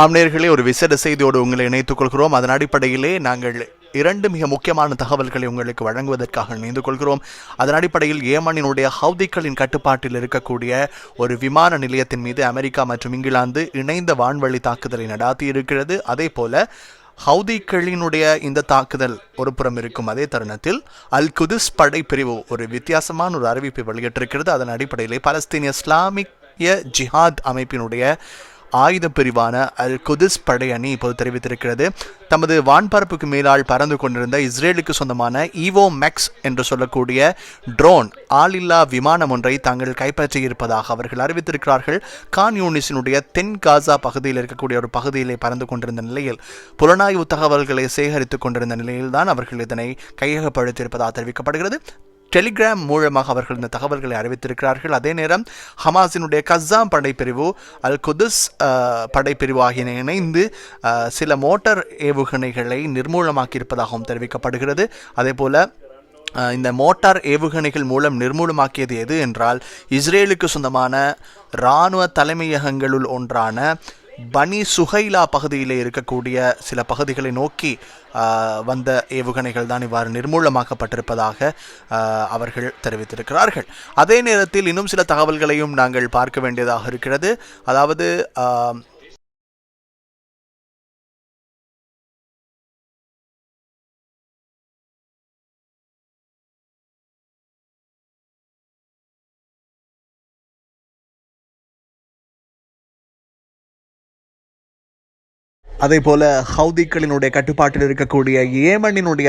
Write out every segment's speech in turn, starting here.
ஆம்நேயர்களே ஒரு விசேட செய்தியோடு உங்களை இணைத்துக் கொள்கிறோம். அதன் அடிப்படையிலே நாங்கள் இரண்டு மிக முக்கியமான தகவல்களை உங்களுக்கு வழங்குவதற்காக இணைந்து கொள்கிறோம். அதன் அடிப்படையில் ஏமனினுடைய ஹவுதிக்களின் கட்டுப்பாட்டில் இருக்கக்கூடிய ஒரு விமான நிலையத்தின் மீது அமெரிக்கா மற்றும் இங்கிலாந்து இணைந்த வான்வழி தாக்குதலை நடாத்தி இருக்கிறது அதே போல ஹவுதிக்களினுடைய இந்த தாக்குதல் ஒரு புறம் இருக்கும் அதே தருணத்தில் அல் குதிஸ் படைப்பிரிவு ஒரு வித்தியாசமான ஒரு அறிவிப்பை வெளியிட்டிருக்கிறது. அதன் அடிப்படையிலே பலஸ்தீனிய இஸ்லாமிய ஜிஹாத் அமைப்பினுடைய ஆயுத பிரிவான அல் குதிஸ் படை அணி இப்போது தெரிவித்திருக்கிறது. தமது வான்பரப்புக்கு மேலால் பறந்து கொண்டிருந்த இஸ்ரேலுக்கு சொந்தமான ஈவோ மேக்ஸ் என்று சொல்லக்கூடிய ட்ரோன் ஆளில்லா விமானம் ஒன்றை தாங்கள் கைப்பற்றியிருப்பதாக அவர்கள் அறிவித்திருக்கிறார்கள். கான் யூனிஸினுடைய தென் காசா பகுதியில் இருக்கக்கூடிய ஒரு பகுதியிலே பறந்து கொண்டிருந்த நிலையில் புலனாய்வு தகவல்களை சேகரித்துக் கொண்டிருந்த நிலையில்தான் அவர்கள் இதனை கையகப்படுத்தியிருப்பதாக தெரிவிக்கப்படுகிறது. டெலிகிராம் மூலமாக அவர்கள் இந்த தகவல்களை அறிவித்திருக்கிறார்கள். அதே நேரம் ஹமாஸினுடைய கஸ்ஸாம் படைப்பிரிவு அல் குதுஸ் படைப்பிரிவு ஆகியன இணைந்து சில மோட்டார் ஏவுகணைகளை நிர்மூலமாக்கியிருப்பதாகவும் தெரிவிக்கப்படுகிறது. அதே போல இந்த மோட்டார் ஏவுகணைகள் மூலம் நிர்மூலமாக்கியது எது என்றால் இஸ்ரேலுக்கு சொந்தமான இராணுவ தலைமையகங்களுள் ஒன்றான பனி சுகைலா பகுதியிலே இருக்கக்கூடிய சில பகுதிகளை நோக்கி வந்த ஏவுகணைகள் தான் இவ்வாறு நிர்மூலமாக்கப்பட்டிருப்பதாக அவர்கள் தெரிவித்திருக்கிறார்கள். அதே நேரத்தில் இன்னும் சில தகவல்களையும் நாங்கள் பார்க்க வேண்டியதாக இருக்கிறது. அதாவது அதே போல ஹவுதிக்களினுடைய கட்டுப்பாட்டில் இருக்கக்கூடிய ஏமனினுடைய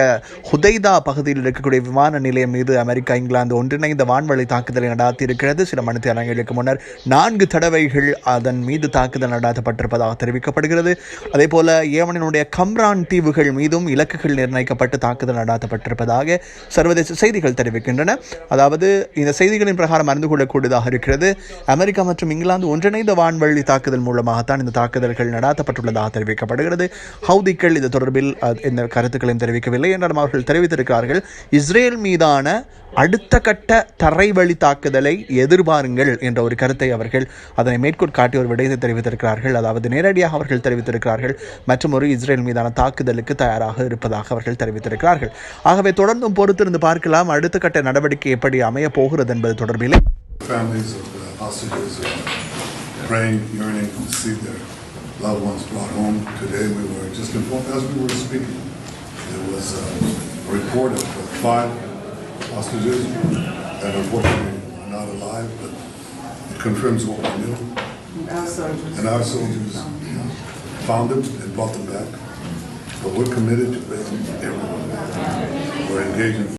ஹுதைதா பகுதியில் இருக்கக்கூடிய விமான நிலையம் மீது அமெரிக்கா இங்கிலாந்து ஒன்றிணைந்த வான்வழி தாக்குதலை நடாத்தி இருக்கிறது சில மணித்தியாலங்களுக்கு முன்னர் நான்கு தடவைகள் அதன் மீது தாக்குதல் நடாத்தப்பட்டிருப்பதாக தெரிவிக்கப்படுகிறது. அதே போல ஏமனினுடைய கம்ரான் தீவுகள் மீதும் இலக்குகள் நிர்ணயிக்கப்பட்டு தாக்குதல் நடாத்தப்பட்டிருப்பதாக சர்வதேச செய்திகள் தெரிவிக்கின்றன. அதாவது இந்த செய்திகளின் பிரகாரம் அறிந்து கொள்ளக்கூடியதாக இருக்கிறது. அமெரிக்கா மற்றும் இங்கிலாந்து ஒன்றிணைந்த வான்வழி தாக்குதல் மூலமாகத்தான் இந்த தாக்குதல்கள் நடாத்தப்பட்டுள்ளதாக தெரிவிக்கப்படுகிறது. ஹவுதிக்கள் இது தொடர்பில் எந்த கருத்துக்களையும் தெரிவிக்கவில்லை என்றாலும் அவர்கள் தெரிவித்திருக்கிறார்கள் இஸ்ரேல் மீதான அடுத்த கட்ட தரைவழி தாக்குதலை எதிர்பாருங்கள் என்ற ஒரு கருத்தை அவர்கள் அதனை மேற்கோள் காட்டி ஒரு விடயத்தை தெரிவித்திருக்கிறார்கள். அதாவது நேரடியாக அவர்கள் தெரிவித்திருக்கிறார்கள். மற்றும் ஒரு இஸ்ரேல் மீதான தாக்குதலுக்கு தயாராக இருப்பதாக அவர்கள் தெரிவித்திருக்கிறார்கள். ஆகவே தொடர்ந்தும் பொறுத்திருந்து பார்க்கலாம் அடுத்த கட்ட நடவடிக்கை எப்படி அமைய போகிறது என்பது தொடர்பிலே. Families of the hostages are praying, yearning to see their loved ones brought home. Today, we were just informed, as we were speaking, there was a report of uh, five hostages that unfortunately are not alive, but it confirms what we knew. Our soldiers. And our soldiers found them and brought them back. But we're committed to bringing everyone back. We're engaging